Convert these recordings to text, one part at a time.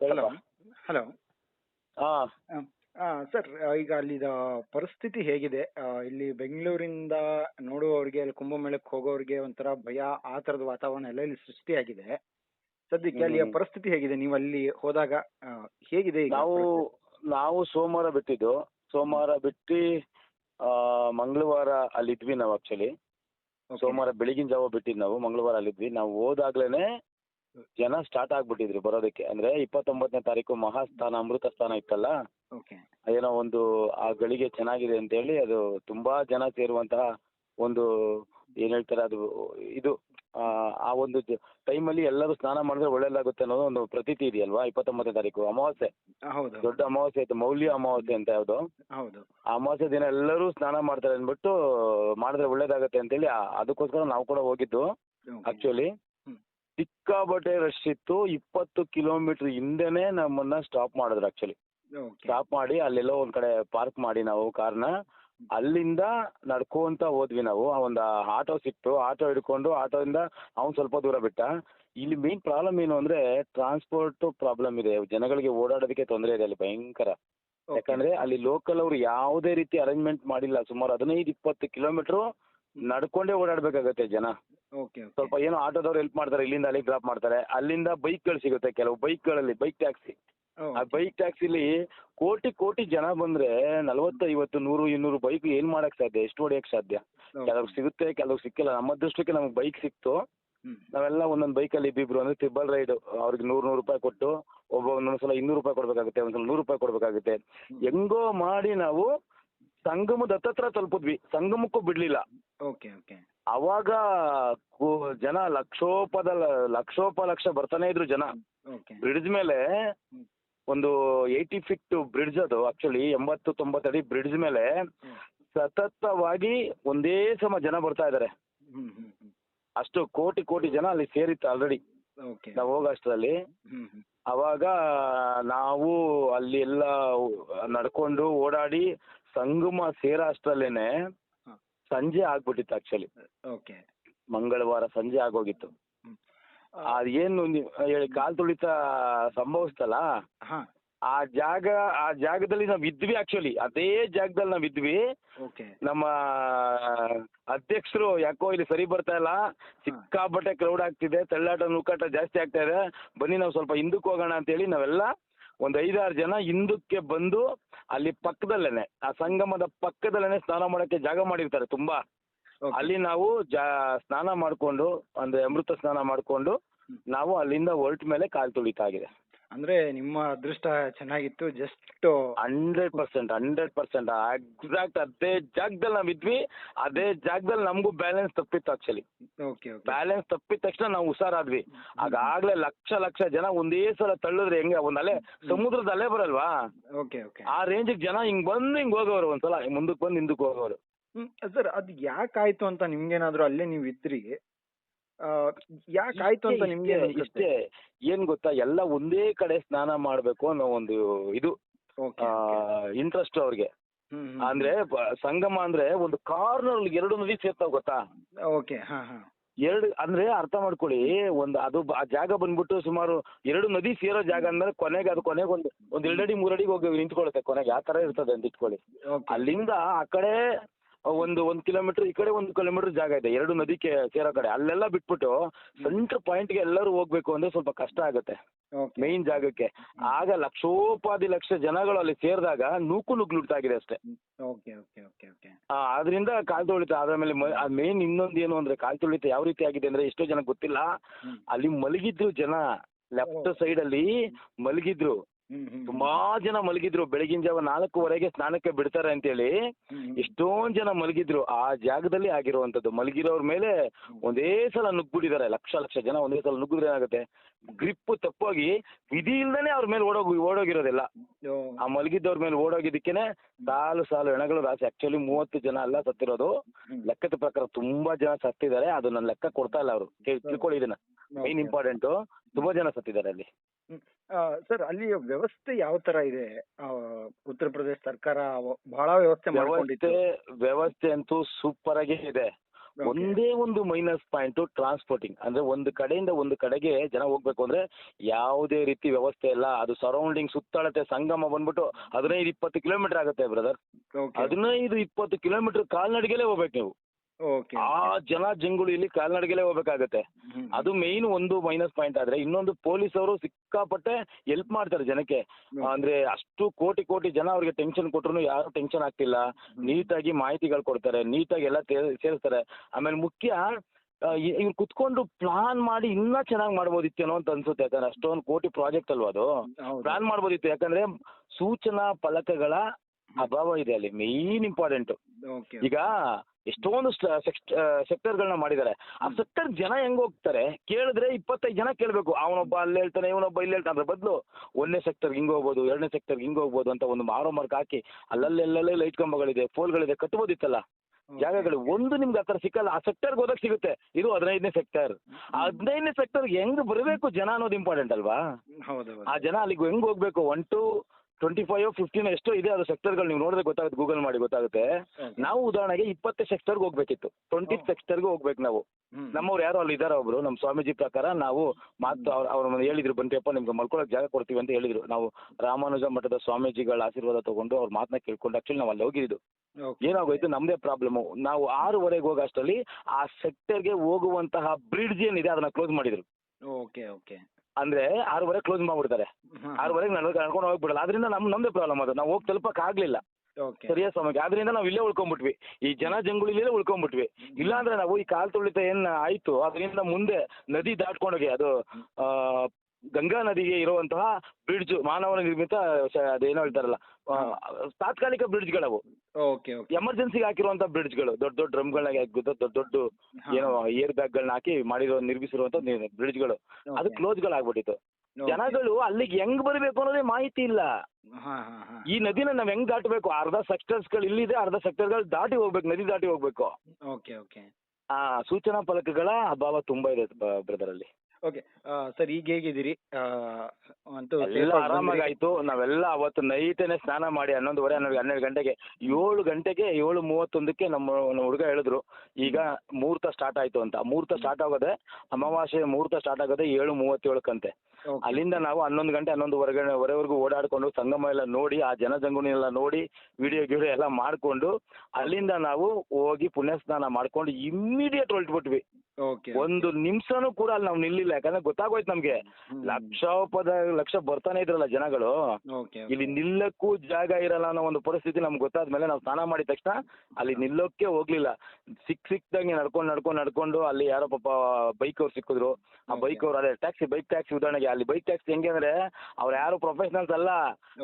Hello hello sir ಈಗ ಅಲ್ಲಿ ಪರಿಸ್ಥಿತಿ ಹೇಗಿದೆ? ಇಲ್ಲಿ ಬೆಂಗಳೂರಿಂದ ನೋಡುವವರಿಗೆ ಅಲ್ಲಿ ಕುಂಭಮೇಳಕ್ಕೆ ಹೋಗೋರಿಗೆ ಒಂಥರ ಭಯ ಆ ತರದ ವಾತಾವರಣ ಎಲ್ಲ ಇಲ್ಲಿ ಸೃಷ್ಟಿಯಾಗಿದೆ. ಸದ್ಯಕ್ಕೆ ಅಲ್ಲಿಯ ಪರಿಸ್ಥಿತಿ ಹೇಗಿದೆ? ನೀವು ಅಲ್ಲಿ ಹೋದಾಗ ಆ, ಹೇಗಿದೆ ಈಗ ನಾವು ನಾವು ಸೋಮವಾರ ಬಿಟ್ಟಿದ್ದು. ಸೋಮವಾರ ಬಿಟ್ಟು ಆ, ಅಲ್ಲಿ ಇದ್ವಿ ನಾವು ಆಕ್ಚುಲಿ Okay. ಸೋಮವಾರ ಬೆಳಗಿನ ಜಾವ ಬಿಟ್ಟಿದ್ದು ನಾವು. ಮಂಗಳವಾರ ಅಲ್ಲಿದ್ವಿ. ನಾವು ಹೋದಾಗ್ಲೇನೆ ಜನ ಸ್ಟಾರ್ಟ್ ಆಗ್ಬಿಟ್ಟಿದ್ರು ಬರೋದಕ್ಕೆ. ಅಂದ್ರೆ ಇಪ್ಪತ್ತೊಂಬತ್ತನೇ ತಾರೀಕು ಮಹಾಸ್ಥಾನ ಅಮೃತ ಸ್ಥಾನ ಇತ್ತಲ್ಲ? ಓಕೆ ಏನೋ ಒಂದು ಆ ಗಳಿಗೆ ಚೆನ್ನಾಗಿದೆ ಅಂತ ಹೇಳಿ ಅದು ತುಂಬಾ ಜನ ಸೇರುವಂತಹ ಒಂದು ಏನ್ ಹೇಳ್ತಾರೆ ಅದು ಇದು ಆ, ಆ ಒಂದು ಟೈಮಲ್ಲಿ ಎಲ್ಲರೂ ಸ್ನಾನ ಮಾಡಿದ್ರೆ ಒಳ್ಳೇದಾಗುತ್ತೆ ಅನ್ನೋದು ಒಂದು ಪ್ರತೀತಿ ಇದೆಯಲ್ವಾ? ಇಪ್ಪತ್ತೊಂಬತ್ತನೇ ತಾರೀಕು ಅಮಾವಾಸ್ಯೆ. ಹೌದು. ದೊಡ್ಡ ಅಮಾವಾಸ್ಯೆ ಆಯ್ತು ಮೌಲ್ಯ ಅಮಾವಾಸ್ಯೆ ಅಂತ ಯಾವುದು. ಹೌದು. ಆ ಅಮಾವಾಸ್ಯೆ ದಿನ ಎಲ್ಲರೂ ಸ್ನಾನ ಮಾಡ್ತಾರೆ ಅಂದ್ಬಿಟ್ಟು ಮಾಡಿದ್ರೆ ಒಳ್ಳೇದಾಗುತ್ತೆ ಅಂತೇಳಿ ಹೇಳಿ ಅದಕ್ಕೋಸ್ಕರ ನಾವು ಕೂಡ ಹೋಗಿದ್ದು. ಆಕ್ಚುಲಿ. ಸಿಕ್ಕಾಬಟ್ಟೆ ರಶ್ ಇತ್ತು. ಇಪ್ಪತ್ತು ಕಿಲೋಮೀಟರ್ ಹಿಂದೆನೆ ನಮ್ಮನ್ನ ಸ್ಟಾಪ್ ಮಾಡಿದ್ರು ಆಕ್ಚುಲಿ. ಸ್ಟಾಪ್ ಮಾಡಿ ಅಲ್ಲೆಲ್ಲೋ ಒಂದ್ ಕಡೆ ಪಾರ್ಕ್ ಮಾಡಿ ನಾವು ಕಾರ್ನ ಅಲ್ಲಿಂದ ನಡ್ಕೊಂತ ಹೋದ್ವಿ ನಾವು. ಒಂದು ಆಟೋ ಸಿಕ್ತು. ಆಟೋ ಹಿಡ್ಕೊಂಡು ಆಟೋದಿಂದ ಅವ್ನು ಸ್ವಲ್ಪ ದೂರ ಬಿಟ್ಟ. ಇಲ್ಲಿ ಮೇನ್ ಪ್ರಾಬ್ಲಮ್ ಏನು ಅಂದ್ರೆ ಟ್ರಾನ್ಸ್ಪೋರ್ಟ್ ಪ್ರಾಬ್ಲಮ್ ಇದೆ. ಜನಗಳಿಗೆ ಓಡಾಡೋದಕ್ಕೆ ತೊಂದರೆ ಇದೆ ಅಲ್ಲಿ ಭಯಂಕರ. ಯಾಕಂದ್ರೆ ಅಲ್ಲಿ ಲೋಕಲ್ ಅವರು ಯಾವುದೇ ರೀತಿ ಅರೇಂಜ್ಮೆಂಟ್ ಮಾಡಿಲ್ಲ. ಸುಮಾರು ಹದಿನೈದು ಇಪ್ಪತ್ತು ಕಿಲೋಮೀಟರ್ ನಡ್ಕೊಂಡೇ ಓಡಾಡ್ಬೇಕಾಗತ್ತೆ ಜನ. ಸ್ವಲ್ಪ ಏನೋ ಆಟೋದವ್ರು ಹೆಲ್ಪ್ ಮಾಡ್ತಾರೆ ಇಲ್ಲಿಂದ ಅಲ್ಲಿಗೆ ಡ್ರಾಪ್ ಮಾಡ್ತಾರೆ. ಅಲ್ಲಿಂದ ಬೈಕ್ಗಳು ಸಿಗುತ್ತೆ ಕೆಲವು ಬೈಕ್ಗಳಲ್ಲಿ ಬೈಕ್ ಟ್ಯಾಕ್ಸಿ Oh, ಆ ಬೈಕ್ ಟ್ಯಾಕ್ಸಿಲಿ ಕೋಟಿ ಕೋಟಿ ಜನ ಬಂದ್ರೆ ನಲವತ್ತು ಐವತ್ತು ನೂರು ಇನ್ನೂರು ಬೈಕ್ ಏನ್ ಮಾಡಕ್ ಸಾಧ್ಯ? ಎಷ್ಟು ಹೊಡಿಯಕ್ ಸಾಧ್ಯ? ಕೆಲವ್ ಕೆಲವ್ರು ಸಿಗುತ್ತೆ ಕೆಲವ್ ಸಿಕ್ಕಿಲ್ಲ. ನಮ್ಮ ಅದೃಷ್ಟಕ್ಕೆ ನಮ್ಗೆ ಬೈಕ್ ಸಿಕ್ತು. ನಾವೆಲ್ಲ ಒಂದೊಂದು ಬೈಕಲ್ಲಿ ಇಬ್ಬಿಬ್ರು ಅಂದ್ರೆ ಟ್ರಿಬಲ್ ರೈಡ್ ಅವ್ರಿಗೆ ನೂರು ನೂರು ರೂಪಾಯಿ ಕೊಟ್ಟು ಒಬ್ಬ ಒಂದೊಂದ್ಸಲ ಇನ್ನೂರು ರೂಪಾಯಿ ಕೊಡ್ಬೇಕಾಗುತ್ತೆ ಒಂದ್ಸಲ ನೂರು ರೂಪಾಯಿ ಕೊಡ್ಬೇಕಾಗುತ್ತೆ. ಹೆಂಗೋ ಮಾಡಿ ನಾವು ಸಂಗಮದ ಹತ್ತತ್ರ ತಲುಪಿದ್ವಿ. ಸಂಗಮಕ್ಕೂ ಬಿಡ್ಲಿಲ್ಲ. Okay okay. ಅವಾಗ ಕು- ಜನ ಲಕ್ಷೋಪದ ಲಕ್ಷೋಪ ಲಕ್ಷ ಬರ್ತಾನೆ ಇದ್ರು ಜನ. ಬ್ರಿಡ್ಜ್ ಮೇಲೆ ಒಂದು ಏಯ್ಟಿ ಫಿಟ್ ಬ್ರಿಡ್ಜ್ ಅದು ಆಕ್ಚುಲಿ ಎಂಬತ್ತು ತೊಂಬತ್ತಡಿ ಬ್ರಿಡ್ಜ್ ಮೇಲೆ ಸತತವಾಗಿ ಒಂದೇ ಸಮ ಜನ ಬರ್ತಾ ಇದ್ದಾರೆ. ಅಷ್ಟು ಕೋಟಿ ಕೋಟಿ ಜನ ಅಲ್ಲಿ ಸೇರಿತ್ತು ಆಲ್ರೆಡಿ. ನಾವು ಹೋಗೋ ಅಷ್ಟರಲ್ಲಿ. ಅವಾಗ ನಾವು ಅಲ್ಲಿ ಎಲ್ಲ ನಡ್ಕೊಂಡು ಓಡಾಡಿ ಸಂಗಮ ಸೇರೋ ಅಷ್ಟರಲ್ಲೇನೆ. ಸಂಜೆ ಆಗ್ಬಿಟ್ಟಿತ್ತು ಆಕ್ಚುಲಿ ಓಕೆ ಮಂಗಳವಾರ ಸಂಜೆ ಆಗೋಗಿತ್ತು. ಹ್ಮ್. ಏನು ನೀವು ಹೇಳಿ ಕಾಲ್ ತುಳಿತ ಸಂಭವಿಸ್ತಲ್ಲ? ಹಾ. ಆ ಜಾಗ ಆ ಜಾಗದಲ್ಲಿ ನಾವು ಇದ್ವಿ ಆಕ್ಚುಲಿ ಅದೇ ಜಾಗದಲ್ಲಿ ನಾವು ಇದ್ವಿ. ಓಕೆ ನಮ್ಮ ಅಧ್ಯಕ್ಷರು ಯಾಕೋ ಇಲ್ಲಿ ಸರಿ ಬರ್ತಾ ಇಲ್ಲ. ಸಿಕ್ಕಾಪಟ್ಟೆ ಕ್ರೌಡ್ ಆಗ್ತಿದೆ. ತಳ್ಳಾಟ ನೂಕಾಟ ಜಾಸ್ತಿ ಆಗ್ತಾ ಇದೆ. ಬನ್ನಿ ನಾವು ಸ್ವಲ್ಪ ಹಿಂದಕ್ಕೆ ಹೋಗೋಣ ಅಂತೇಳಿ ನಾವೆಲ್ಲ ಒಂದು ಐದಾರು ಜನ ಹಿಂದಕ್ಕೆ ಬಂದು ಅಲ್ಲಿ ಪಕ್ಕದಲ್ಲೇನೆ ಆ ಸಂಗಮದ ಪಕ್ಕದಲ್ಲೇನೆ ಸ್ನಾನ ಮಾಡೋಕ್ಕೆ ಜಾಗ ಮಾಡಿರ್ತಾರೆ ತುಂಬಾ. ಅಲ್ಲಿ ನಾವು ಜಾ ಸ್ನಾನ ಮಾಡಿಕೊಂಡು ಅಂದ್ರೆ ಅಮೃತ ಸ್ನಾನ ಮಾಡಿಕೊಂಡು ನಾವು ಅಲ್ಲಿಂದ ಹೊರಟ ಮೇಲೆ ಕಾಲು ತುಳಿತಾ ಆಗಿದೆ ಅಂದ್ರೆ ನಿಮ್ಮ ಅದೃಷ್ಟ ಚೆನ್ನಾಗಿತ್ತು just hundred percent hundred percent exact ಅದೇ ಜಾಗದಲ್ಲಿ ನಾವು ಇದ್ವಿ ಅದೇ ಜಾಗದಲ್ಲಿ ನಮಗೂ ಬ್ಯಾಲೆನ್ಸ್ ತಪ್ಪಿತ್ತು ಆಕ್ಚುಲಿ ಓಕೆ ಬ್ಯಾಲೆನ್ಸ್ ತಪ್ಪಿದ ತಕ್ಷಣ ನಾವು ಹುಷಾರಾದ್ವಿ. ಆಗಾಗ್ಲೇ ಲಕ್ಷ ಲಕ್ಷ ಜನ ಒಂದೇ ಸಲ ತಳ್ಳಿದ್ರೆ ಹೆಂಗೆ? ಒಂದ್ ಅಲೆ ಸಮುದ್ರದ ಅಲೆ ಬರಲ್ವಾ? ಓಕೆ ಓಕೆ ಆ ರೇಂಜಿಗೆ ಜನ ಹಿಂಗ್ ಬಂದು ಹಿಂಗ್ ಹೋಗೋರು ಒಂದ್ಸಲ ಮುಂದಕ್ಕೆ ಬಂದು ಹಿಂದಕ್ಕೆ ಹೋಗೋರು. ಸರ್ ಅದು ಯಾಕಾಯ್ತು ಅಂತ ನಿಮ್ಗೇನಾದ್ರೂ ಅಲ್ಲೇ ನೀವು ಇದ್ರಿ? ಯಾಕಾಯ್ತು ಅಂತ ನಿಮ್ಗೆ ಇಷ್ಟೇ, ಏನ್ ಗೊತ್ತಾ ಎಲ್ಲ ಒಂದೇ ಕಡೆ ಸ್ನಾನ ಮಾಡ್ಬೇಕು ಅನ್ನೋ ಒಂದು ಇದು ಇಂಟ್ರೆಸ್ಟ್ ಅವ್ರಿಗೆ. ಅಂದ್ರೆ ಸಂಗಮ ಅಂದ್ರೆ ಒಂದು ಕಾರ್ನರ್ ಎರಡು ನದಿ ಸೇರ್ತಾವ್ ಗೊತ್ತಾ? ಓಕೆ ಎರಡು ಅಂದ್ರೆ ಅರ್ಥ ಮಾಡ್ಕೊಳ್ಳಿ ಒಂದು ಅದು ಆ ಜಾಗ ಬಂದ್ಬಿಟ್ಟು ಸುಮಾರು ಎರಡು ನದಿ ಸೇರೋ ಜಾಗ ಅಂದ್ರೆ ಕೊನೆಗೆ ಅದು ಕೊನೆಗೆ ಒಂದು ಒಂದ್ ಎರಡಡಿ ಮೂರಡಿಗೆ ಹೋಗಿ ನಿಂತ್ಕೊಳ್ಳುತ್ತೆ ಕೊನೆಗೆ ಆ ತರ ಇರ್ತದೆ ಅಂತ ಇಟ್ಕೊಳ್ಳಿ. ಅಲ್ಲಿಂದ ಆ ಕಡೆ ಒಂದು ಒಂದ್ ಕಿಲೋಮೀಟರ್ ಈ ಕಡೆ ಒಂದು ಕಿಲೋಮೀಟರ್ ಜಾಗ ಇದೆ ಎರಡು ನದಿಗೆ ಸೇರೋ ಕಡೆ. ಅಲ್ಲೆಲ್ಲ ಬಿಟ್ಬಿಟ್ಟು ಸೆಂಟ್ರ್ ಪಾಯಿಂಟ್ಗೆ ಎಲ್ಲರೂ ಹೋಗ್ಬೇಕು ಅಂದ್ರೆ ಸ್ವಲ್ಪ ಕಷ್ಟ ಆಗುತ್ತೆ. ಮೇನ್ ಜಾಗಕ್ಕೆ. ಆಗ ಲಕ್ಷೋಪಾದಿ ಲಕ್ಷ ಜನಗಳು ಅಲ್ಲಿ ಸೇರಿದಾಗ ನೂಕು ನುಗ್ಲುಟ್ಟಾಗಿದೆ ಅಷ್ಟೇ. ಓಕೆ ಓಕೆ ಓಕೆ ಓಕೆ ಆ, ಆದ್ರಿಂದ ಕಾಲ್ ತುಳಿತ ಅದ್ರ ಮೇಲೆ ಮೇನ್ ಇನ್ನೊಂದು ಏನು ಅಂದ್ರೆ ಕಾಲ್ ತುಳಿತ ಯಾವ ರೀತಿ ಆಗಿದೆ ಅಂದ್ರೆ ಎಷ್ಟೋ ಜನ ಗೊತ್ತಿಲ್ಲ. ಅಲ್ಲಿ ಮಲಗಿದ್ರು ಜನ ಲೆಫ್ಟ್ ಸೈಡ್ ಅಲ್ಲಿ ಮಲಗಿದ್ರು. ತುಂಬಾ ಜನ ಮಲಗಿದ್ರು. ಬೆಳಗಿನ ಜಾವ ನಾಲ್ಕೂವರೆಗೆ ಸ್ನಾನಕ್ಕೆ ಬಿಡ್ತಾರೆ ಅಂತ ಹೇಳಿ ಎಷ್ಟೊಂದ್ ಜನ ಮಲಗಿದ್ರು. ಆ ಜಾಗದಲ್ಲಿ ಆಗಿರುವಂತದ್ದು ಮಲಗಿರೋರ್ ಮೇಲೆ ಒಂದೇ ಸಲ ನುಗ್ಬಿಟ್ಟಿದ್ದಾರೆ ಲಕ್ಷ ಲಕ್ಷ ಜನ ಒಂದೇ ಸಲ ನುಗ್ಗಿದ್ರೆ ಏನಾಗುತ್ತೆ? ಗ್ರಿಪ್ ತಪ್ಪೋಗಿ ವಿಧಿ ಇಲ್ದೇನೆ ಅವ್ರ ಮೇಲೆ ಓಡೋಗಿ ಓಡೋಗಿರೋದಿಲ್ಲ. ಆ ಮಲಗಿದ್ದವ್ರ ಮೇಲೆ ಓಡೋಗಿದ್ದಕ್ಕೇನೆ ಸಾಲು ಸಾಲು ಹೆಣಗಳು ರಾಶಿ. ಆಕ್ಚುಲಿ ಮೂವತ್ತು ಜನ ಅಲ್ಲ ಸತ್ತಿರೋದು. ಲೆಕ್ಕದ ಪ್ರಕಾರ ತುಂಬಾ ಜನ ಸತ್ತಿದ್ದಾರೆ. ಅದು ನನ್ನ ಲೆಕ್ಕ ಕೊಡ್ತಾ ಇಲ್ಲ ಅವರು. ತಿಳ್ಕೊಳ್ಳಿ ಇದನ್ನ. ಮೇನ್ ಇಂಪಾರ್ಟೆಂಟ್ ತುಂಬಾ ಜನ ಸತ್ತಿದ್ದಾರೆ ಅಲ್ಲಿ. ಸರ್ ಅಲ್ಲಿ ವ್ಯವಸ್ಥೆ ಯಾವ ತರ ಇದೆ? ಆ, ಉತ್ತರ ಪ್ರದೇಶ ಸರ್ಕಾರ ಬಹಳ ವ್ಯವಸ್ಥೆ ಮಾಡ್ಕೊಂಡಿತ್ತು. ವ್ಯವಸ್ಥೆ ಅಂತೂ ಸೂಪರ್ ಆಗಿ ಇದೆ. Okay. ಒಂದೇ ಒಂದು ಮೈನಸ್ ಪಾಯಿಂಟ್ ಟ್ರಾನ್ಸ್ಪೋರ್ಟಿಂಗ್ ಅಂದ್ರೆ ಒಂದು ಕಡೆಯಿಂದ ಒಂದು ಕಡೆಗೆ ಜನ ಹೋಗ್ಬೇಕು ಅಂದ್ರೆ ಯಾವುದೇ ರೀತಿ ವ್ಯವಸ್ಥೆ ಇಲ್ಲ. ಅದು ಸರೌಂಡಿಂಗ್ ಸುತ್ತಳತೆ ಸಂಗಮ ಬಂದ್ಬಿಟ್ಟು ಹದಿನೈದು ಇಪ್ಪತ್ತು ಕಿಲೋಮೀಟರ್ ಆಗುತ್ತೆ ಬ್ರದರ್ ಹದಿನೈದು ಇಪ್ಪತ್ತು ಕಿಲೋಮೀಟರ್ ಕಾಲ್ನಡಿಗೆಲೇ ಹೋಗ್ಬೇಕು ನೀವು. ಓಕೆ ಆ ಜನ ಜಂಗುಳಿಯಲ್ಲಿ ಕಾಲ್ನಡಿಗೆಲೆ ಹೋಗ್ಬೇಕಾಗತ್ತೆ. ಅದು ಮೇನ್ ಒಂದು ಮೈನಸ್ ಪಾಯಿಂಟ್ ಆದ್ರೆ ಇನ್ನೊಂದು ಪೊಲೀಸ್ ಅವರು ಸಿಕ್ಕಾಪಟ್ಟೆ ಹೆಲ್ಪ್ ಮಾಡ್ತಾರೆ ಜನಕ್ಕೆ. ಅಂದ್ರೆ ಅಷ್ಟು ಕೋಟಿ ಕೋಟಿ ಜನ ಅವ್ರಿಗೆ ಟೆನ್ಷನ್ ಕೊಟ್ರು ಯಾರು ಟೆನ್ಷನ್ ಆಗ್ತಿಲ್ಲ. ನೀಟಾಗಿ ಮಾಹಿತಿಗಳು ಕೊಡ್ತಾರೆ ನೀಟಾಗಿ ಎಲ್ಲ ಸೇರಿಸ್ತಾರೆ. ಆಮೇಲೆ ಮುಖ್ಯ ಇವ್ರು ಕುತ್ಕೊಂಡು ಪ್ಲಾನ್ ಮಾಡಿ ಇನ್ನ ಚೆನ್ನಾಗಿ ಮಾಡ್ಬೋದಿತ್ತೇನೋ ಅಂತ ಅನ್ಸುತ್ತೆ. ಯಾಕಂದ್ರೆ ಅಷ್ಟೊಂದು ಕೋಟಿ ಪ್ರಾಜೆಕ್ಟ್ ಅಲ್ವಾ ಅದು? ಪ್ಲಾನ್ ಮಾಡ್ಬೋದಿತ್ತು. ಯಾಕಂದ್ರೆ ಸೂಚನಾ ಫಲಕಗಳ ಅಭಾವ ಇದೆ ಅಲ್ಲಿ ಮೇನ್ ಇಂಪಾರ್ಟೆಂಟ್ ಈಗ ಎಷ್ಟೊಂದು ಸೆಕ್ಟರ್ಗಳನ್ನ ಮಾಡಿದ್ದಾರೆ. ಆ ಸೆಕ್ಟರ್ ಜನ ಹೆಂಗ್ ಹೋಗ್ತಾರೆ? ಕೇಳಿದ್ರೆ ಇಪ್ಪತ್ತೈದು ಜನ ಕೇಳಬೇಕು. ಅವನೊಬ್ಬ ಅಲ್ಲಿ ಹೇಳ್ತಾನೆ ಇವನೊಬ್ಬ ಇಲ್ಲಿ ಹೇಳ್ತಾನೆ ಅದ್ರ ಬದಲು ಒಂದನೇ ಸೆಕ್ಟರ್ ಹಿಂಗ್ ಹೋಗ್ಬೋದು ಎರಡನೇ ಸೆಕ್ಟರ್ ಹಿಂಗ ಹೋಗ್ಬೋದು ಅಂತ ಒಂದು ಮಾರೋ ಮಾರ್ಕ್ ಹಾಕಿ ಅಲ್ಲಲ್ಲೆಲ್ಲೇ ಲೈಟ್ ಕಂಬಗಳಿದೆ ಪೋಲ್ಗಳಿದೆ ಕಟ್ಬೋದಿತ್ತಲ್ಲ? ಜಾಗಗಳು ಒಂದು ನಿಮ್ಗೆ ಆ ಥರ ಸಿಕ್ಕಲ್ಲ. ಆ ಸೆಕ್ಟರ್ಗೆ ಹೋದಾಗ ಸಿಗುತ್ತೆ. ಇದು ಹದಿನೈದನೇ ಸೆಕ್ಟರ್ ಹದಿನೈದನೇ ಸೆಕ್ಟರ್ ಹೆಂಗ್ ಬರಬೇಕು ಜನ ಅನ್ನೋದು ಇಂಪಾರ್ಟೆಂಟ್ ಅಲ್ವಾ? ಆ ಜನ ಅಲ್ಲಿಗೆ ಹೆಂಗ್ ಹೋಗ್ಬೇಕು? One two twenty five fifteen ಎಷ್ಟೋ ಇದೆ ಅದು ಸೆಕ್ಟರ್ಗಳು ನೀವು ನೋಡಿದ್ರೆ ಗೊತ್ತಾಗುತ್ತೆ ಗೂಗಲ್ ಮಾಡಿ ಗೊತ್ತಾಗುತ್ತೆ. ನಾವು ಉದಾಹರಣೆಗೆ ಇಪ್ಪತ್ತು ಸೆಕ್ಟರ್ಗೆ ಹೋಗ್ಬೇಕಿತ್ತು. ಟ್ವೆಂಟಿ ಸೆಕ್ಟರ್ ಸೆಕ್ಟರ್ಗೆ ಹೋಗ್ಬೇಕು ನಾವು. ನಮ್ಮವ್ರು ಯಾರೋ ಅಲ್ಲಿ ಇದಾರೆ ಒಬ್ರು ನಮ್ಮ ಸ್ವಾಮೀಜಿ ಪ್ರಕಾರ ನಾವು ಮಾತು ಅವ್ರ ಅವ್ರ ಹೇಳಿದ್ರು ಬಂತೆಪ್ಪ ನಿಮ್ಗೆ ಮಲ್ಕೊಳಕ್ ಜಾಗ ಕೊಡ್ತೀವಿ ಅಂತ ಹೇಳಿದ್ರು. ನಾವು ರಾಮಾನುಜ ಮಠದ ಸ್ವಾಮೀಜಿಗಳ ಆಶೀರ್ವಾದ ತಗೊಂಡು ಅವ್ರ ಮಾತನ್ನ ಕೇಳ್ಕೊಂಡು ಆಕ್ಚುಲಿ ನಾವು ಅಲ್ಲಿ ಹೋಗಿದ್ದು. ಏನಾಗೋಯ್ತು? ನಮ್ದೇ ಪ್ರಾಬ್ಲಮ್ ನಾವು ಆರೂವರೆಗೆ ಹೋಗೋ ಅಷ್ಟರಲ್ಲಿ ಆ ಸೆಕ್ಟರ್ಗೆ ಹೋಗುವಂತಹ ಬ್ರಿಡ್ಜ್ ಏನಿದೆ ಅದನ್ನ ಕ್ಲೋಸ್ ಮಾಡಿದ್ರು. ಓಕೆ ಓಕೆ ಅಂದ್ರೆ ಆರೂವರೆ ಕ್ಲೋಸ್ ಮಾಡ್ಬಿಡ್ತಾರೆ. ಆರೂವರೆಗೆ ನಡ್ಕೊಂಡು ನಡ್ಕೊಂಡು ಹೋಗ್ಬಿಡಲ್ಲ. ಅದರಿಂದ ನಮ್ ನಮ್ದೇ ಪ್ರಾಬ್ಲಮ್ ಅದು. ನಾವು ಹೋಗಿ ತಲುಪಕ್ ಆಗ್ಲಿಲ್ಲ ಓಕೆ ಸರಿಯಾದ ಸಮಯಕ್ಕೆ ಅದರಿಂದ ನಾವು ಇಲ್ಲೇ ಉಳ್ಕೊಂಡ್ಬಿಟ್ವಿ ಈ ಜನ ಜಂಗುಳಿಲೇ ಉಳ್ಕೊಂಡ್ಬಿಟ್ವಿ ಇಲ್ಲಾಂದ್ರೆ ನಾವು ಈ ಕಾಲ್ ತುಳಿತ ಏನ್ ಆಯ್ತು ಅದರಿಂದ ಮುಂದೆ ನದಿ ದಾಟ್ಕೊಂಡೋಗಿ ಅದು ಆ, ಗಂಗಾ ನದಿಗೆ ಇರುವಂತಹ ಬ್ರಿಡ್ಜ್ ಮಾನವ ನಿರ್ಮಿತ ಅದೇನೋ ಹೇಳ್ತಾರಲ್ಲ ಆ, ತಾತ್ಕಾಲಿಕ ಬ್ರಿಡ್ಜ್ಗಳವು ಓಕೆ ಓಕೆ ಎಮರ್ಜೆನ್ಸಿಗೆ ಹಾಕಿರುವಂತ ಬ್ರಿಡ್ಜ್ಗಳು ದೊಡ್ಡ ದೊಡ್ಡ ಡ್ರಮ್ಗಳನ್ನ ದೊಡ್ಡ ದೊಡ್ಡ ಏನೋ ಏರ್ ಬ್ಯಾಗ್ಗಳನ್ನ ಹಾಕಿ ಮಾಡಿರೋ ನಿರ್ಮಿಸಿರುವಂತ ಬ್ರಿಡ್ಜ್ಗಳು ಅದು ಕ್ಲೋಸ್ಗಳಾಗ್ಬಿಟ್ಟಿತ್ತು ಜನಗಳು ಅಲ್ಲಿಗೆ ಹೆಂಗ್ ಬರಬೇಕು ಅನ್ನೋದೇ ಮಾಹಿತಿ ಇಲ್ಲ. ಹಾ ಹಾ ಹಾ. ಈ ನದಿನ ನಾವ್ ಹೆಂಗ್ ದಾಟಬೇಕು? ಅರ್ಧ ಸೆಕ್ಟರ್ಸ್ಗಳು ಇಲ್ಲಿದೆ ಅರ್ಧ ಸೆಕ್ಟರ್ಗಳು ದಾಟಿ ಹೋಗ್ಬೇಕು ನದಿ ದಾಟಿ ಹೋಗ್ಬೇಕು. ಓಕೆ ಓಕೆ ಆ ಸೂಚನಾ ಫಲಕಗಳ ಅಭಾವ ತುಂಬಾ ಇದೆ ಬ್ರದರ್ ಅಲ್ಲಿ. ಓಕೆ ಸರ್ ಈಗ ಹೇಗಿದ್ದೀರಿ? ಆ, ಅಂತೂ ಎಲ್ಲ safe ಆಗಿ ಆರಾಮಾಗಿ ಬಂದ್ರಿ? ಆಯ್ತು ನಾವೆಲ್ಲ ಅವತ್ತು ನೈಟೇನೆ ಸ್ನಾನ ಮಾಡಿ ಹನ್ನೊಂದುವರೆ ಹನ್ನೆರಡು ಹನ್ನೆರಡು ಗಂಟೆಗೆ ಏಳು ಗಂಟೆಗೆ ಏಳು ಮೂವತ್ತೊಂದಕ್ಕೆ ನಮ್ಮ ನಮ್ಮ ಹುಡುಗ ಹೇಳಿದ್ರು ಈಗ ಮುಹೂರ್ತ ಸ್ಟಾರ್ಟ್ ಆಯ್ತು ಅಂತ. ಮುಹೂರ್ತ ಸ್ಟಾರ್ಟ್ ಆಗೋದೆ ಅಮಾವಾಸ್ಯೆ ಮುಹೂರ್ತ ಸ್ಟಾರ್ಟ್ ಆಗೋದೆ ಏಳು ಮೂವತ್ತೇಳಕ್ಕಂತೆ. Okay. ಅಲ್ಲಿಂದ ನಾವು ಹನ್ನೊಂದು ಗಂಟೆ ಹನ್ನೊಂದುವರೆಗೆ ವರೆವರೆಗೂ ಓಡಾಡ್ಕೊಂಡು ಸಂಗಮ ಎಲ್ಲ ನೋಡಿ ಆ ಜನಜಂಗುಳಿ ಎಲ್ಲ ನೋಡಿ ವಿಡಿಯೋ ಗಿಡಿಯೋ ಎಲ್ಲ ಮಾಡ್ಕೊಂಡು ಅಲ್ಲಿಂದ ನಾವು ಹೋಗಿ ಪುಣ್ಯ ಸ್ನಾನ ಮಾಡ್ಕೊಂಡು ಇಮ್ಮಿಡಿಯೇಟ್ ಹೊರಟ್ಬಿಟ್ವಿ. ಓಕೆ ಒಂದು ನಿಮಿಷನೂ ಕೂಡ ಅಲ್ಲಿ ನಾವು ನಿಲ್ಲಿಲ್ಲ. ಯಾಕಂದ್ರೆ ಗೊತ್ತಾಗೋಯ್ತು ನಮ್ಗೆ. ಲಕ್ಷೋಪದ ಲಕ್ಷ ಬರ್ತಾನೆ ಇದ್ರಲ್ಲ ಜನಗಳು. ಇಲ್ಲಿ ನಿಲ್ಲಕ್ಕೂ ಜಾಗ ಇರಲ್ಲ ಅನ್ನೋ ಒಂದು ಪರಿಸ್ಥಿತಿ ನಮ್ಗೆ ಗೊತ್ತಾದ್ಮೇಲೆ ನಾವು ಸ್ನಾನ ಮಾಡಿದ ತಕ್ಷಣ ಅಲ್ಲಿ ನಿಲ್ಲೋಕೆ ಹೋಗ್ಲಿಲ್ಲ. ಸಿಕ್ ಸಿಕ್ದಂಗೆ ನಡ್ಕೊಂಡು ನಡ್ಕೊಂಡು ನಡ್ಕೊಂಡು ಅಲ್ಲಿ ಯಾರೋ ಪಾಪ ಬೈಕ್ ಅವ್ರು ಸಿಕ್ಕಿದ್ರು. ಆ ಬೈಕ್ ಅವ್ರು ಅದೇ ಟ್ಯಾಕ್ಸಿ ಬೈಕ್ ಟ್ಯಾಕ್ಸಿ ಉದಾಹರಣೆಗೆ ಅಲ್ಲಿ ಬೈಕ್ ಟ್ಯಾಕ್ಸಿ ಹೆಂಗೆ ಅಂದ್ರೆ ಅವ್ರು ಯಾರು ಪ್ರೊಫೆಷನಲ್ಸ್ ಅಲ್ಲ.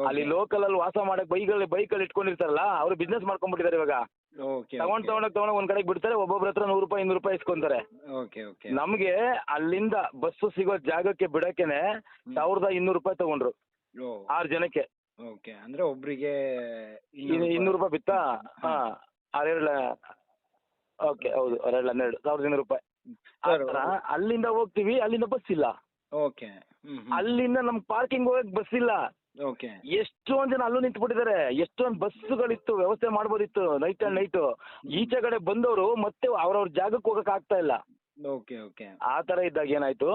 ಅಲ್ಲಿ ಲೋಕಲ್ ಅಲ್ಲಿ ವಾಸ ಮಾಡಕ್ ಬೈಕ್ ಅಲ್ಲಿ ಬೈಕ್ ಅಲ್ಲಿ ಇಟ್ಕೊಂಡಿರ್ತಾರಲ್ಲ ಅವ್ರು ಬಿಸ್ನೆಸ್ ಮಾಡ್ಕೊಂಡ್ಬಿಟ್ಟಿದ್ದಾರೆ ಇವಾಗ. ಓಕೆ ತಗೊಂಡ್ ತಗೊಂಡೋಗ್ ತಗೊಂಡೋಗ್ ಒಂದ್ ಕಡೆಗೆ ಬಿಡ್ತಾರೆ ಒಬ್ಬೊಬ್ರ ಹತ್ರ ನೂರು ರೂಪಾಯಿ ಇನ್ನೂರು ರೂಪಾಯಿ ಇಸ್ಕೊಂತಾರೆ. ಓಕೆ ಓಕೆ ನಮ್ಗೆ ಅಲ್ಲಿಂದ ಬಸ್ಸು ಸಿಗೋ ಜಾಗಕ್ಕೆ ಬಿಡಕ್ಕೇನೆ ಸಾವಿರದ ಇನ್ನೂರು ರೂಪಾಯಿ ತಗೊಂಡ್ರು. ಆರ್ ಆರು ಜನಕ್ಕೆ. ಓಕೆ ಅಂದ್ರೆ ಒಬ್ರಿಗೆ ಇನ್ನು- ಇನ್ನೂರು ರೂಪಾಯಿ. ಬಿತ್ತಾ? ಹಾ ಆರೆರಡು ಓಕೆ ಹೌದು ಆರೆರಡು ಹನ್ನೆರಡು ಸಾವಿರದ ಇನ್ನೂರು ರೂಪಾಯಿ. ಆ ಸರ್, ಥರ ಅಲ್ಲಿಂದ ಹೋಗ್ತೀವಿ ಅಲ್ಲಿಂದ ಬಸ್ ಇಲ್ಲ. ಓಕೆ ಹ್ಮ್ ಅಲ್ಲಿಂದ ನಮ್ ಪಾರ್ಕಿಂಗ್ ಹೋಗಕ್ ಬಸ್ ಇಲ್ಲ. ಓಕೆ. ಎಷ್ಟೊಂದ್ ಜನ ಅಲ್ಲೂ ನಿಂತ್ಬಿಟ್ಟಿದ್ದಾರೆ. ಎಷ್ಟೊಂದ್ ಬಸ್ಗಳಿತ್ತು ವ್ಯವಸ್ಥೆ ಮಾಡ್ಬೋದಿತ್ತು ನೈಟ್ ಅಂಡ್ ನೈಟ್ ಈಚೆ ಕಡೆ ಬಂದವರು ಮತ್ತೆ ಅವ್ರವ್ರ ಜಾಗಕ್ಕೆ ಹೋಗಕ್ ಆಗ್ತಾ ಇಲ್ಲ. Okay okay. ಆ ತರ ಇದ್ದಾಗ ಏನಾಯ್ತು?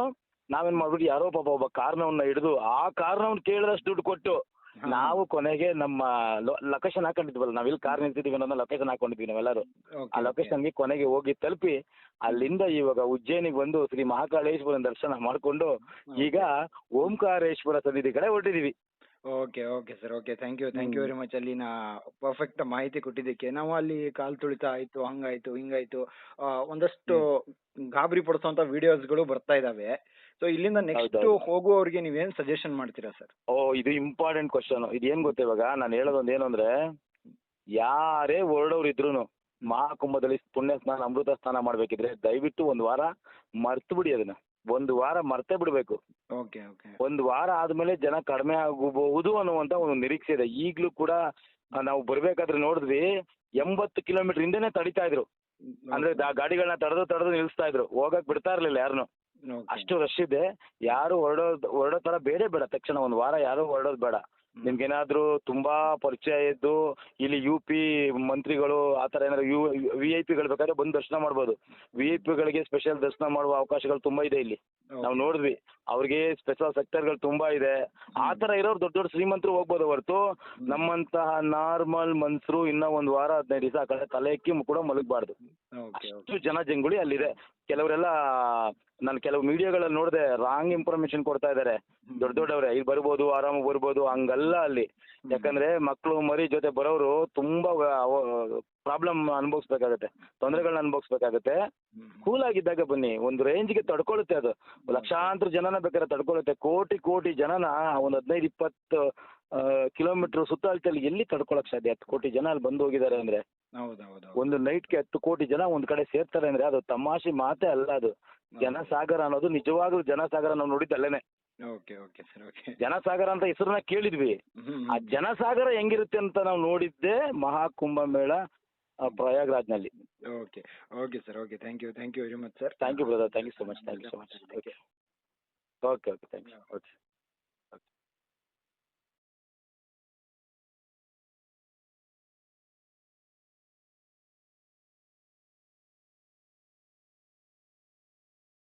ನಾವೇನ್ ಮಾಡ್ಬಿಟ್ಟು ಯಾರೋ ಪಾಪ ಒಬ್ಬ ಕಾರಣವನ್ನ ಹಿಡಿದು ಆ ಕಾರಣವನ್ನ ಕೇಳಿದಷ್ಟು ದುಡ್ಡು ಕೊಟ್ಟು ನಾವು ಕೊನೆಗೆ ನಮ್ಮ ಲೊಕೇಶನ್ ಹಾಕೊಂಡಿದ್ವಲ್ಲ ನಾವೆಲ್ಲಿ ಕಾರ್ ನಿಂತಿದೀವಿ ಅನ್ನೋದನ್ನ ಲೊಕೇಶನ್ ಹಾಕೊಂಡಿದ್ವಿ ನಾವೆಲ್ಲರೂ. ಆ ಲೊಕೇಶನ್ಗೆ ಕೊನೆಗೆ ಹೋಗಿ ತಲುಪಿ ಅಲ್ಲಿಂದ ಇವಾಗ ಉಜ್ಜಯಿನಿಗೆ ಬಂದು ಶ್ರೀ ಮಹಾಕಾಳೇಶ್ವರನ ದರ್ಶನ ಮಾಡ್ಕೊಂಡು ಈಗ ಓಂಕಾರೇಶ್ವರ ಸನ್ನಿಧಿ ಕಡೆ ಹೊರಟಿದೀವಿ. Okay okay sir okay thank you thank you. Very much ಅಲ್ಲಿನ ಪರ್ಫೆಕ್ಟ್ ಮಾಹಿತಿ ಕೊಟ್ಟಿದ್ದಕ್ಕೆ. ನಾವು ಅಲ್ಲಿ ಕಾಲ್ ತುಳಿತ ಆಯ್ತು ಹಂಗಾಯ್ತು ಹಿಂಗಾಯ್ತು. ಒಂದಷ್ಟು ಗಾಬರಿ ಪಡಿಸುವಂತ ವಿಡಿಯೋಸ್ಗಳು ಬರ್ತಾ ಇದಾವೆ. ಸೊ ಇಲ್ಲಿಂದ ನೆಕ್ಸ್ಟ್ ಹೋಗುವವರಿಗೆ ನೀವ್ ನೀವೇನ್ ಸಜೆಷನ್ ಮಾಡ್ತೀರಾ ಸರ್ ಓ ಇದು ಇಂಪಾರ್ಟೆಂಟ್ ಕ್ವಶನ್ ಇದು ಏನ್ ಗೊತ್ತಾ ಇವಾಗ? ನಾನು ಹೇಳೋದೊಂದು ಏನು ಅಂದ್ರೆ ಯಾರೇ ಹೊರಡೋರು ಇದ್ರು ಮಹಾಕುಂಭದಲ್ಲಿ ಪುಣ್ಯ ಸ್ನಾನ ಅಮೃತ ಸ್ನಾನ ಮಾಡ್ಬೇಕಿದ್ರೆ ದಯವಿಟ್ಟು ಒಂದು ವಾರ ಮರ್ತು ಬಿಡಿ ಅದನ್ನ. ಒಂದು ವಾರ ಮರ್ತೇ ಬಿಡ್ಬೇಕು. Okay okay. ಒಂದು ವಾರ ಆದ್ಮೇಲೆ ಜನ ಕಡಿಮೆ ಆಗಬಹುದು ಅನ್ನುವಂತ ಒಂದು ನಿರೀಕ್ಷೆ ಇದೆ. ಈಗ್ಲೂ ಕೂಡ ನಾವು ಬರ್ಬೇಕಾದ್ರೆ ನೋಡಿದ್ವಿ ಎಂಬತ್ತು ಕಿಲೋಮೀಟರ್ ಹಿಂದೆನೆ ತಡಿತಾ ಇದ್ರು. ಅಂದ್ರೆ ಆ ಗಾಡಿಗಳನ್ನ ತಡೆದು ತಡೆದು ನಿಲ್ಲಿಸ್ತಾ ಇದ್ರು. ಹೋಗಕ್ ಬಿಡ್ತಾ ಇರ್ಲಿಲ್ಲ ಯಾರನ್ನು ಅಷ್ಟು ರಶ್ ಇದೆ. ಯಾರು ಹೊರಡೋ ಹೊರಡೋ ತರ ಬೇಡ ಬೇಡ. ತಕ್ಷಣ ಒಂದು ವಾರ ಯಾರು ಹೊರಡೋದು ಬೇಡ. ನಿಮ್ಗೇನಾದ್ರೂ ತುಂಬಾ ಪರಿಚಯ ಇದ್ದು ಇಲ್ಲಿ ಯು ಪಿ ಮಂತ್ರಿಗಳು ಆ ತರ ಏನಾದ್ರು ಯು ವಿ ಐ ಪಿಗಳು ಬೇಕಾದ್ರೆ ಬಂದು ದರ್ಶನ ಮಾಡ್ಬೋದು. ವಿ ಐ ಪಿಗಳಿಗೆ ಸ್ಪೆಷಲ್ ದರ್ಶನ ಮಾಡುವ ಅವಕಾಶಗಳು ತುಂಬಾ ಇದೆ ಇಲ್ಲಿ. ನಾವು ನೋಡಿದ್ವಿ. ಅವ್ರಿಗೆ ಸ್ಪೆಷಲ್ ಸೆಕ್ಟರ್ಗಳು ತುಂಬಾ ಇದೆ. ಆ ತರ ಇರೋರು ದೊಡ್ಡ ದೊಡ್ಡ ಶ್ರೀಮಂತರು ಹೋಗ್ಬೋದು ಹೊರತು. ನಮ್ಮಂತಹ ನಾರ್ಮಲ್ ಮನ್ಸರು ಇನ್ನ ಒಂದು ವಾರ ಹದಿನೈದು ದಿವಸ ಆ ಕಡೆ ತಲೆ ಎಕ್ಕಿ ಕೂಡ ಮಲಗಬಾರ್ದು. ಅಷ್ಟು ಜನ ಜಂಗುಳಿ ಅಲ್ಲಿದೆ. ಕೆಲವರೆಲ್ಲ ನಾನು ಕೆಲವು ಮೀಡಿಯಾಗಳಲ್ಲಿ ನೋಡಿದೆ ರಾಂಗ್ ಇನ್ಫಾರ್ಮೇಶನ್ ಕೊಡ್ತಾ ಇದ್ದಾರೆ. ದೊಡ್ಡ ದೊಡ್ಡವರೇ ಇಲ್ಲಿ ಬರ್ಬೋದು ಆರಾಮಾಗಿ ಬರ್ಬೋದು ಹಂಗಲ್ಲ ಅಲ್ಲಿ. ಯಾಕಂದ್ರೆ ಮಕ್ಕಳು ಮರಿ ಜೊತೆ ಬರೋರು ತುಂಬಾ ಪ್ರಾಬ್ಲಮ್ ಅನುಭವಿಸ್ಬೇಕಾಗತ್ತೆ. ತೊಂದರೆಗಳನ್ನ ಅನುಭವಿಸ್ಬೇಕಾಗತ್ತೆ. ಕೂಲ್ ಆಗಿದ್ದಾಗ ಬನ್ನಿ ಒಂದು ರೇಂಜ್ಗೆ ತಡ್ಕೊಳ್ಳುತ್ತೆ ಅದು. ಲಕ್ಷಾಂತರ ಜನನ ಬೇಕಾದ್ರೆ ತಡ್ಕೊಳ್ಳುತ್ತೆ. ಕೋಟಿ ಕೋಟಿ ಜನನ ಒಂದು ಹದಿನೈದು ಇಪ್ಪತ್ತು ಕಿಲೋಮೀಟರ್ ಸುತ್ತಳತೆಯಲ್ಲಿ ಎಲ್ಲಿ ತಡ್ಕೊಳಕ್ ಸಾಧ್ಯ? ಹತ್ತು ಕೋಟಿ ಜನ ಅಲ್ಲಿ ಬಂದು ಹೋಗಿದ್ದಾರೆ ಅಂದ್ರೆ. ಹೌದು ಹೌದು ಒಂದು ನೈಟ್ಗೆ ಹತ್ತು ಕೋಟಿ ಜನ ಒಂದ್ ಕಡೆ ಸೇರ್ತಾರೆ ಅಂದ್ರೆ ಅದು ತಮಾಷೆ ಮಾತೇ ಅಲ್ಲ ಅದು. ಜನಸಾಗರ ಅನ್ನೋದು ನಿಜವಾಗ್ಲೂ ಜನಸಾಗರ ನಾವು ನೋಡಿದ್ದಲ್ಲೇನೆ ಓಕೆ ಓಕೆ ಸರ್ ಓಕೆ. ಜನಸಾಗರ ಅಂತ ಹೆಸರನ್ನ ಕೇಳಿದ್ವಿ. ಆ ಜನಸಾಗರ ಹೆಂಗಿರುತ್ತೆ ಅಂತ ನಾವು ನೋಡಿದ್ದೆ ಮಹಾಕುಂಭ ಮೇಳ ಆ, ಪ್ರಯಾಗ್ರಾಜ್ನಲ್ಲಿ. Okay okay sir okay. Thank you thank you very much sir thank you brother thank you so much thank you so much okay okay okay thank you okay